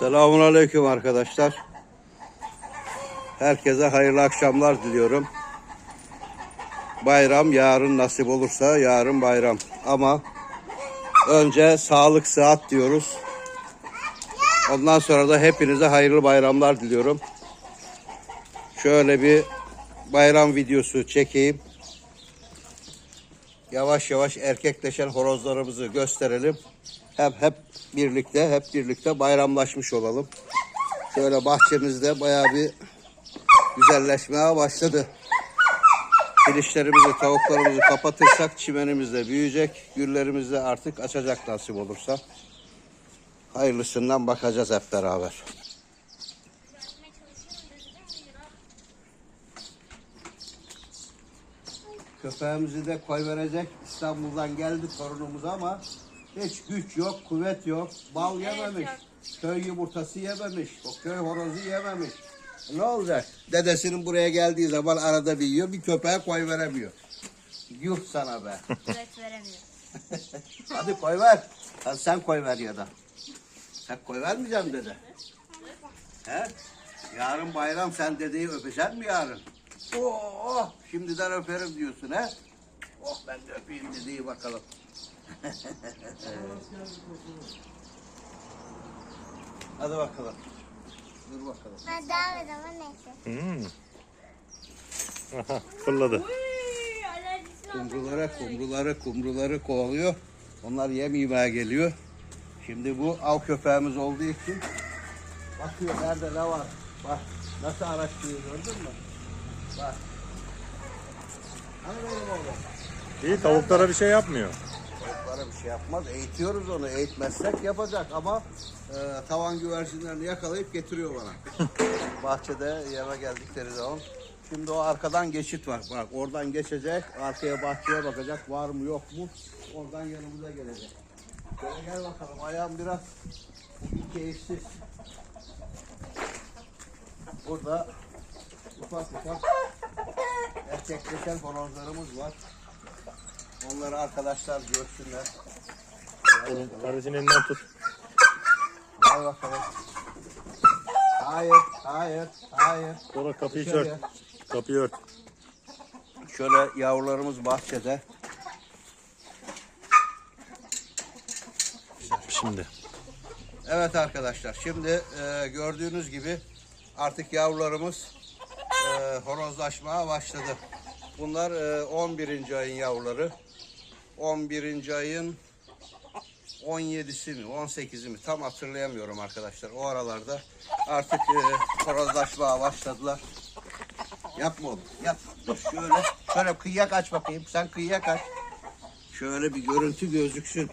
Selamun Aleyküm arkadaşlar. Herkese hayırlı akşamlar diliyorum. Bayram yarın nasip olursa yarın bayram. Ama önce sağlık sıhhat diyoruz. Ondan sonra da hepinize hayırlı bayramlar diliyorum. Şöyle bir bayram videosu çekeyim. Yavaş yavaş erkekleşen horozlarımızı gösterelim. Hep hep birlikte hep birlikte bayramlaşmış olalım. Şöyle bahçemizde bayağı bir güzelleşmeye başladı. Kilişlerimizi, tavuklarımızı kapatırsak çimenimiz de büyüyecek. Güllerimiz de artık açacak nasip olursa. Hayırlısından bakacağız hep beraber. Köpeğimizi de koy verecek. İstanbul'dan geldi torunumuz ama hiç güç yok, kuvvet yok. Bal yememiş. Köy yumurtası yememiş. O köy horozu yememiş. Ne olacak? Dedesinin buraya geldiği zaman arada bir yiyor. Bir köpeğe koy veremiyor. Yuh sana be. Evet veremiyor. Hadi koy ver. Hadi sen koy ver ya da. Sen koy vermeyeceğim dede. He? Yarın bayram sen dedeyi öpecek mi yarın? Oh, şimdiden öperim diyorsun he? Oh ben de öpeyim dedeyi bakalım. Hadi bakalım. Dur bakalım. Ben devam edemem neyse. Hmm. Aha, fırladı. Kumrulara, kumruları, kumruları kovalıyor. Onlar yem yemeye geliyor. Şimdi bu av köpeğimiz olduğu için bakıyor nerede ne var. Bak nasıl araştırıyor gördün mü? Bak. Hani benim oğlum? İyi tavuklara bir şey yapmıyor. Tavuklara bir şey yapmaz. Eğitiyoruz onu. Eğitmezsek yapacak ama e, tavan güvercinlerini yakalayıp getiriyor bana. Bahçede yeme geldikleri zaman. Şimdi o arkadan geçit var. Bak oradan geçecek. Arkaya bahçeye bakacak. Var mı yok mu? Oradan yanımıza gelecek. Şöyle gel bakalım. Ayağım biraz bugün keyifsiz. Burada ufak ufak erkekleşen horozlarımız var. Onları arkadaşlar görsünler. Oğlum kardeşin elinden tut. Gel bakalım. Hayır, hayır, hayır. Sonra kapıyı Dışarıya. ört. Kapıyı ört. Şöyle yavrularımız bahçede. Şimdi. Evet arkadaşlar şimdi e, gördüğünüz gibi artık yavrularımız e, horozlaşmaya başladı. Bunlar e, 11. ayın yavruları. 11. ayın 17'si mi 18'i mi tam hatırlayamıyorum arkadaşlar. O aralarda artık e, horozlaşmaya başladılar. Yapma oğlum yap. Şöyle, şöyle kıyıya kaç bakayım. Sen kıyıya kaç. Şöyle bir görüntü gözüksün.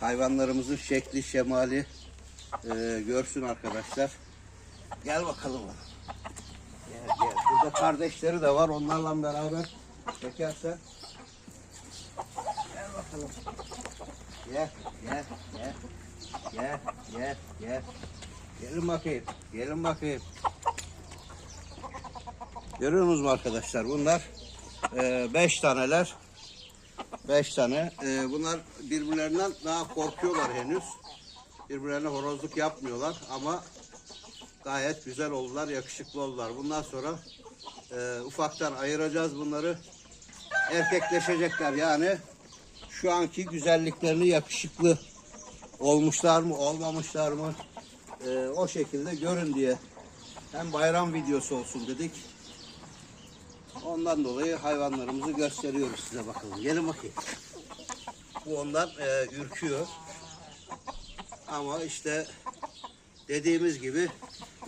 Hayvanlarımızın şekli, şemali e, görsün arkadaşlar. Gel bakalım. Burada kardeşleri de var. Onlarla beraber çekersen. Gel bakalım. Gel, gel, gel. Gel, gel, gel. Gelin bakayım. Gelin bakayım. Görüyor musunuz arkadaşlar? Bunlar e, beş taneler. Beş tane. E, bunlar birbirlerinden daha korkuyorlar henüz. Birbirlerine horozluk yapmıyorlar ama gayet güzel oldular, yakışıklı oldular. Bundan sonra e, ufaktan ayıracağız bunları. Erkekleşecekler yani. Şu anki güzelliklerini yakışıklı olmuşlar mı, olmamışlar mı? E, o şekilde görün diye. Hem bayram videosu olsun dedik. Ondan dolayı hayvanlarımızı gösteriyoruz size bakalım. Gelin bakayım. Bu ondan e, ürküyor. Ama işte dediğimiz gibi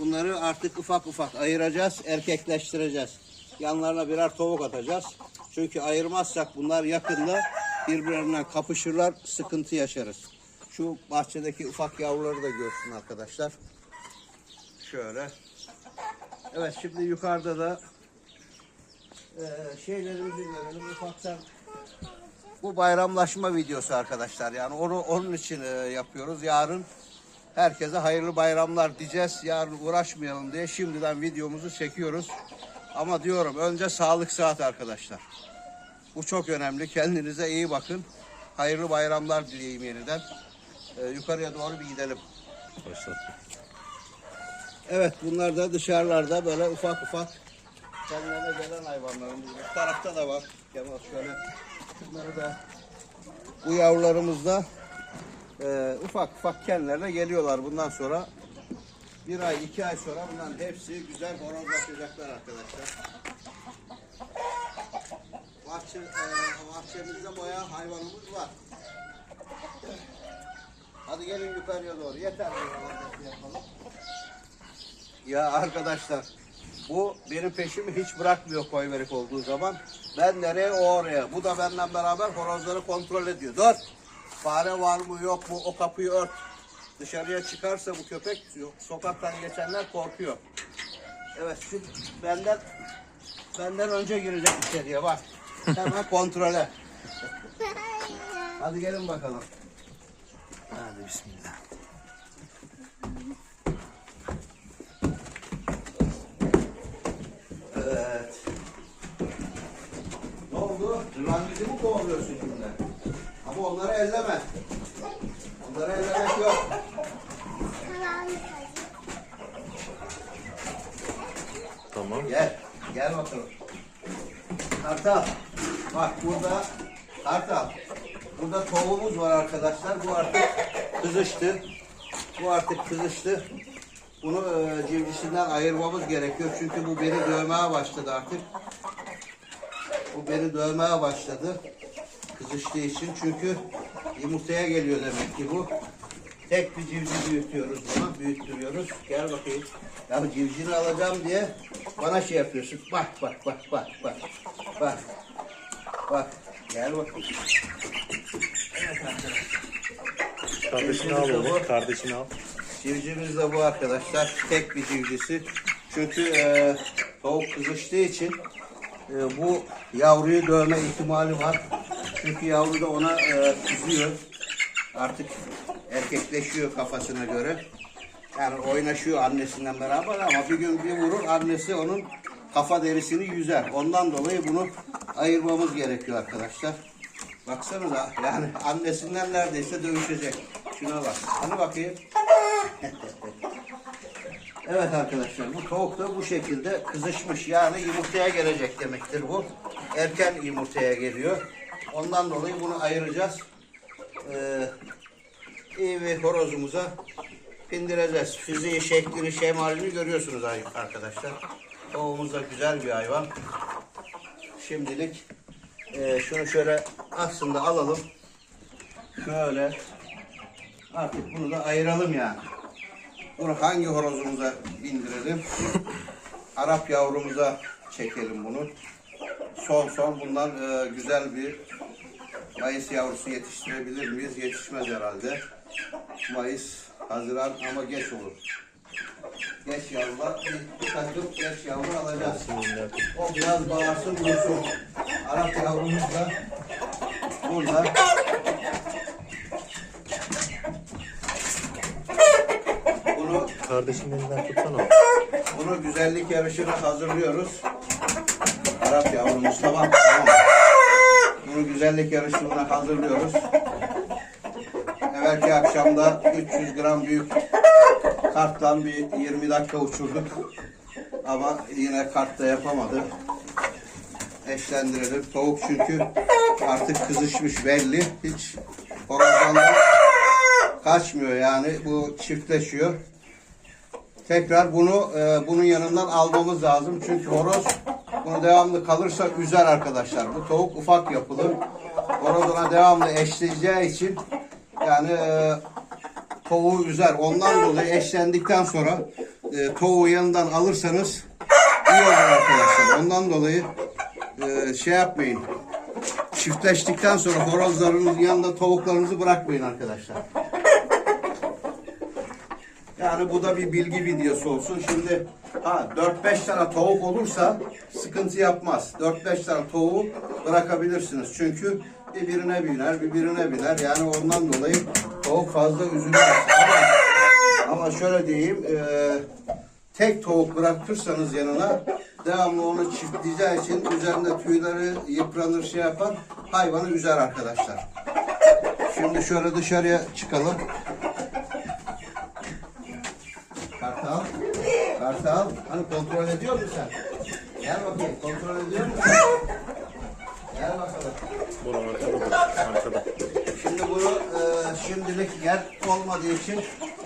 bunları artık ufak ufak ayıracağız, erkekleştireceğiz. Yanlarına birer tavuk atacağız. Çünkü ayırmazsak bunlar yakında birbirlerinden kapışırlar, sıkıntı yaşarız. Şu bahçedeki ufak yavruları da görsün arkadaşlar. Şöyle. Evet şimdi yukarıda da e, şeylerimizi görelim ufaktan. Bu bayramlaşma videosu arkadaşlar. Yani onu onun için e, yapıyoruz. Yarın herkese hayırlı bayramlar diyeceğiz. Yarın uğraşmayalım diye şimdiden videomuzu çekiyoruz. Ama diyorum önce sağlık saat arkadaşlar. Bu çok önemli. Kendinize iyi bakın. Hayırlı bayramlar dileyeyim yeniden. E, yukarıya doğru bir gidelim. Başlat. Evet bunlar da dışarılarda böyle ufak ufak kendilerine gelen hayvanlarımız. Bu tarafta da var. Kemal şöyle şunları da bu yavrularımız da e, ufak ufak kendilerine geliyorlar. Bundan sonra bir ay iki ay sonra bunların hepsi güzel horozlaşacaklar arkadaşlar. Bahçe, e, bahçemizde bayağı hayvanımız var. Hadi gelin yukarıya doğru. Yeter. Ya arkadaşlar bu benim peşimi hiç bırakmıyor koyverik olduğu zaman. Ben nereye o oraya. Bu da benden beraber horozları kontrol ediyor. Dur. Fare var mı yok mu o kapıyı ört. Dışarıya çıkarsa bu köpek sokaktan geçenler korkuyor. Evet şu benden benden önce girecek içeriye bak. Hemen kontrole. Hadi gelin bakalım. Hadi bismillah. Evet. Ne oldu? Mı kovalıyorsun şimdi? Ama onları elleme. Onları ellemek yok. Tamam. Gel. Gel bakalım. Kartal. Bak burada Kartal. Burada tavuğumuz var arkadaşlar. Bu artık kızıştı. Bu artık kızıştı. Bunu e, civcisinden ayırmamız gerekiyor. Çünkü bu beni dövmeye başladı artık. Bu beni dövmeye başladı. Kızıştığı için. Çünkü yumurtaya geliyor demek ki bu. Tek bir civciv büyütüyoruz buna. Büyüttürüyoruz. Gel bakayım. Ya civcivini alacağım diye bana şey yapıyorsun. Bak bak bak bak bak. Bak. Bak. Gel bakayım. Evet arkadaşlar. Kardeşini al oğlum. Kardeşini al. Civcivimiz de bu arkadaşlar. Tek bir civcisi. Çünkü e, tavuk kızıştığı için e, bu yavruyu dövme ihtimali var. Çünkü yavru da ona e, kızıyor. Artık erkekleşiyor kafasına göre. Yani oynaşıyor annesinden beraber ama bir gün bir vurur annesi onun kafa derisini yüzer. Ondan dolayı bunu ayırmamız gerekiyor arkadaşlar. Baksanıza yani annesinden neredeyse dövüşecek. Şuna bak. Hani bakayım. Evet arkadaşlar bu tavuk da bu şekilde kızışmış. Yani yumurtaya gelecek demektir bu. Erken yumurtaya geliyor. Ondan dolayı bunu ayıracağız. Ee, iyi bir horozumuza bindireceğiz. Fiziği, şeklini, şemalini görüyorsunuz arkadaşlar. Tavuğumuz da güzel bir hayvan. Şimdilik e, şunu şöyle aslında alalım. Şöyle artık bunu da ayıralım yani. Bunu hangi horozumuza bindirelim? Arap yavrumuza çekelim bunu. Son son bundan e, güzel bir Mayıs yavrusu yetiştirebilir miyiz? Yetişmez herhalde. Mayıs, Haziran ama geç olur. Geç yavrular, bir, bir takım geç yavru alacağız. O biraz bağırsın dursun. Arap yavrumuz da burada. Bunu Kardeşinin elinden tutsana. bunu güzellik yarışına hazırlıyoruz. Arap yavrumuz tamam tamam. Bunu güzellik yarışına hazırlıyoruz. Evvelki akşamda 300 gram büyük kartla bir 20 dakika uçurduk. Ama yine kartta yapamadı. Eşlendirelim. Tavuk çünkü artık kızışmış belli. Hiç horozdan da kaçmıyor yani. Bu çiftleşiyor. Tekrar bunu e, bunun yanından almamız lazım. Çünkü horoz bunu devamlı kalırsa üzer arkadaşlar. Bu tavuk ufak yapılı. Horoz ona devamlı eşleyeceği için yani e, tavuğu üzer. Ondan dolayı eşlendikten sonra e, tavuğu yanından alırsanız iyi olur arkadaşlar. Ondan dolayı e, şey yapmayın. Çiftleştikten sonra horozlarınızın yanında tavuklarınızı bırakmayın arkadaşlar. Yani bu da bir bilgi videosu olsun. Şimdi ha 4-5 tane tavuk olursa sıkıntı yapmaz. 4-5 tane tavuğu bırakabilirsiniz. Çünkü birbirine biner, birbirine biner. Yani ondan dolayı tavuk fazla üzülmez. Ama, ama şöyle diyeyim, e, tek tavuk bırakırsanız yanına devamlı onu çiftleyeceği için üzerinde tüyleri yıpranır şey yapar. Hayvanı üzer arkadaşlar. Şimdi şöyle dışarıya çıkalım. Kartal. Kartal. Hani kontrol ediyor musun sen? Gel bakayım. Kontrol ediyor musun? Gel bakalım. Bunu arkada. Arkada. Şimdi bunu e, şimdilik yer olmadığı için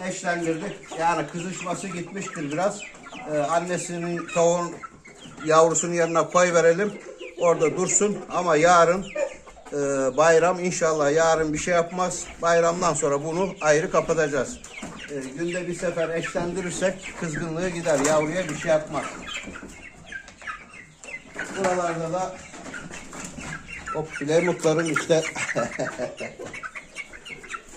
eşlendirdik. Yani kızışması gitmiştir biraz. E, annesinin tavuğun yavrusunun yanına koy verelim. Orada dursun ama yarın e, bayram inşallah yarın bir şey yapmaz. Bayramdan sonra bunu ayrı kapatacağız. E, günde bir sefer eşlendirirsek kızgınlığı gider. Yavruya bir şey yapmaz. Buralarda da o Plymouth'ların işte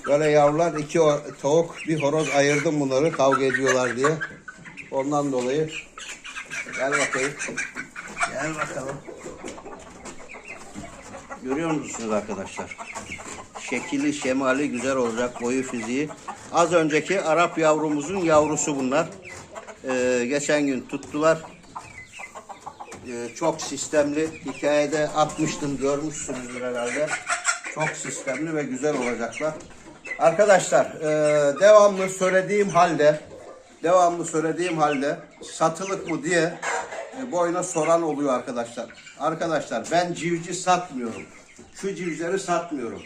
Böyle yavrular iki tavuk bir horoz ayırdım bunları kavga ediyorlar diye. Ondan dolayı gel bakayım. Gel bakalım. Görüyor musunuz arkadaşlar? Şekili, şemali güzel olacak boyu fiziği. Az önceki Arap yavrumuzun yavrusu bunlar. Ee, geçen gün tuttular. Ee, çok sistemli. Hikayede atmıştım görmüşsünüzdür herhalde. Çok sistemli ve güzel olacaklar. Arkadaşlar e, devamlı söylediğim halde devamlı söylediğim halde satılık mı diye e, boyuna soran oluyor arkadaşlar. Arkadaşlar ben civci satmıyorum. Şu civcileri satmıyorum.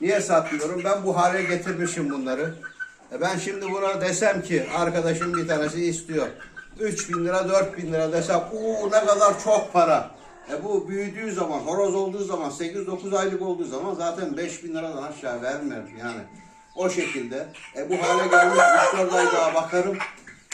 Niye satmıyorum? Ben bu hale getirmişim bunları. E, ben şimdi buna desem ki arkadaşım bir tanesi istiyor. 3 bin lira 4 bin lira desem uuu ne kadar çok para. E bu büyüdüğü zaman, horoz olduğu zaman, 8-9 aylık olduğu zaman zaten 5 bin liradan aşağı vermem yani. O şekilde. E bu hale gelmiş 3-4 ay daha bakarım.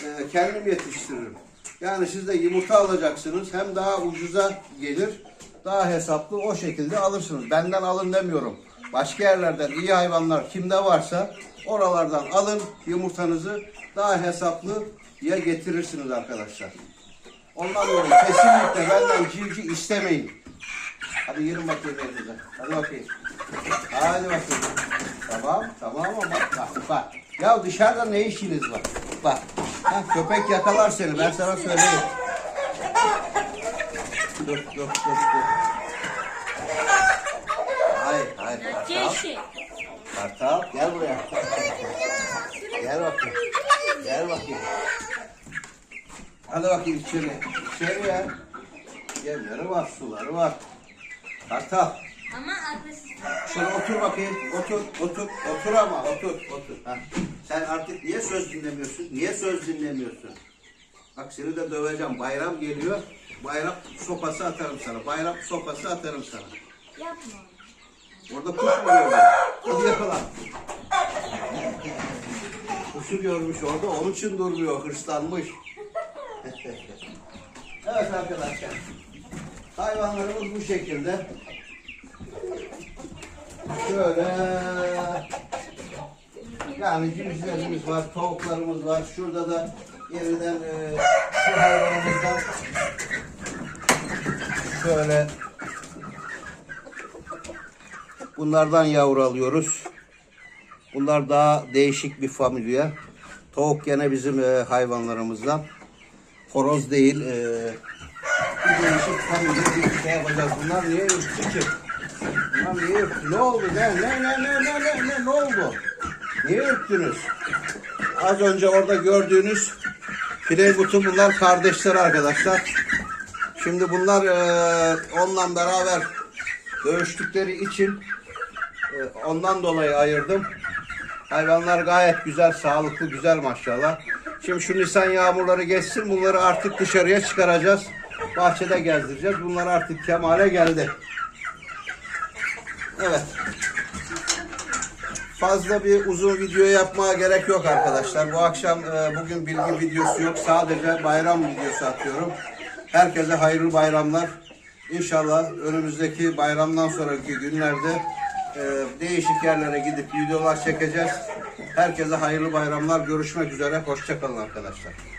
E, kendim yetiştiririm. Yani siz de yumurta alacaksınız. Hem daha ucuza gelir. Daha hesaplı o şekilde alırsınız. Benden alın demiyorum. Başka yerlerden iyi hayvanlar kimde varsa oralardan alın yumurtanızı daha hesaplı ya getirirsiniz arkadaşlar. Ondan dolayı kesinlikle benden civciv istemeyin. Hadi yürün bakayım elinize. Hadi bakayım. Hadi bakayım. Tamam, tamam ama bak, bak, bak. Ya dışarıda ne işiniz var? Bak, ha, köpek yakalar seni, ben sana söyleyeyim. Dur, dur, dur, dur. Hayır, kartal. Kartal, gel buraya. Gel bakayım. Gel bakayım. Hadi bakayım içeri. İçeri ya. Yemleri var, suları var. Kartal. Ama agresif. Şöyle otur bakayım. Otur, otur, otur ama otur, otur. Ha. Sen artık niye söz dinlemiyorsun? Niye söz dinlemiyorsun? Bak seni de döveceğim. Bayram geliyor. Bayram sopası atarım sana. Bayram sopası atarım sana. Yapma. Orada kuş mu gördün? Hadi yakala. Kuşu görmüş orada. Onun için durmuyor. Hırslanmış. evet arkadaşlar. Hayvanlarımız bu şekilde. Şöyle yani cimcilerimiz var, tavuklarımız var. Şurada da yeniden e, şu hayvanımızdan şöyle bunlardan yavru alıyoruz. Bunlar daha değişik bir familya. Tavuk gene bizim e, hayvanlarımızdan. Horoz değil. E, bir değişik familya bir şey yapacağız. Bunlar niye ürktü ki? Bunlar niye ürktü? Ne oldu? Ne, ne, ne, ne, ne, ne, ne, ne oldu? Niye ürktünüz? Az önce orada gördüğünüz Playgut'un bunlar kardeşler arkadaşlar. Şimdi bunlar e, onunla beraber dövüştükleri için ondan dolayı ayırdım. Hayvanlar gayet güzel, sağlıklı, güzel maşallah. Şimdi şu Nisan yağmurları geçsin, bunları artık dışarıya çıkaracağız. Bahçede gezdireceğiz. Bunlar artık kemale geldi. Evet. Fazla bir uzun video yapmaya gerek yok arkadaşlar. Bu akşam e, bugün bilgi videosu yok. Sadece bayram videosu atıyorum. Herkese hayırlı bayramlar. İnşallah önümüzdeki bayramdan sonraki günlerde e, değişik yerlere gidip videolar çekeceğiz. Herkese hayırlı bayramlar. Görüşmek üzere. Hoşçakalın arkadaşlar.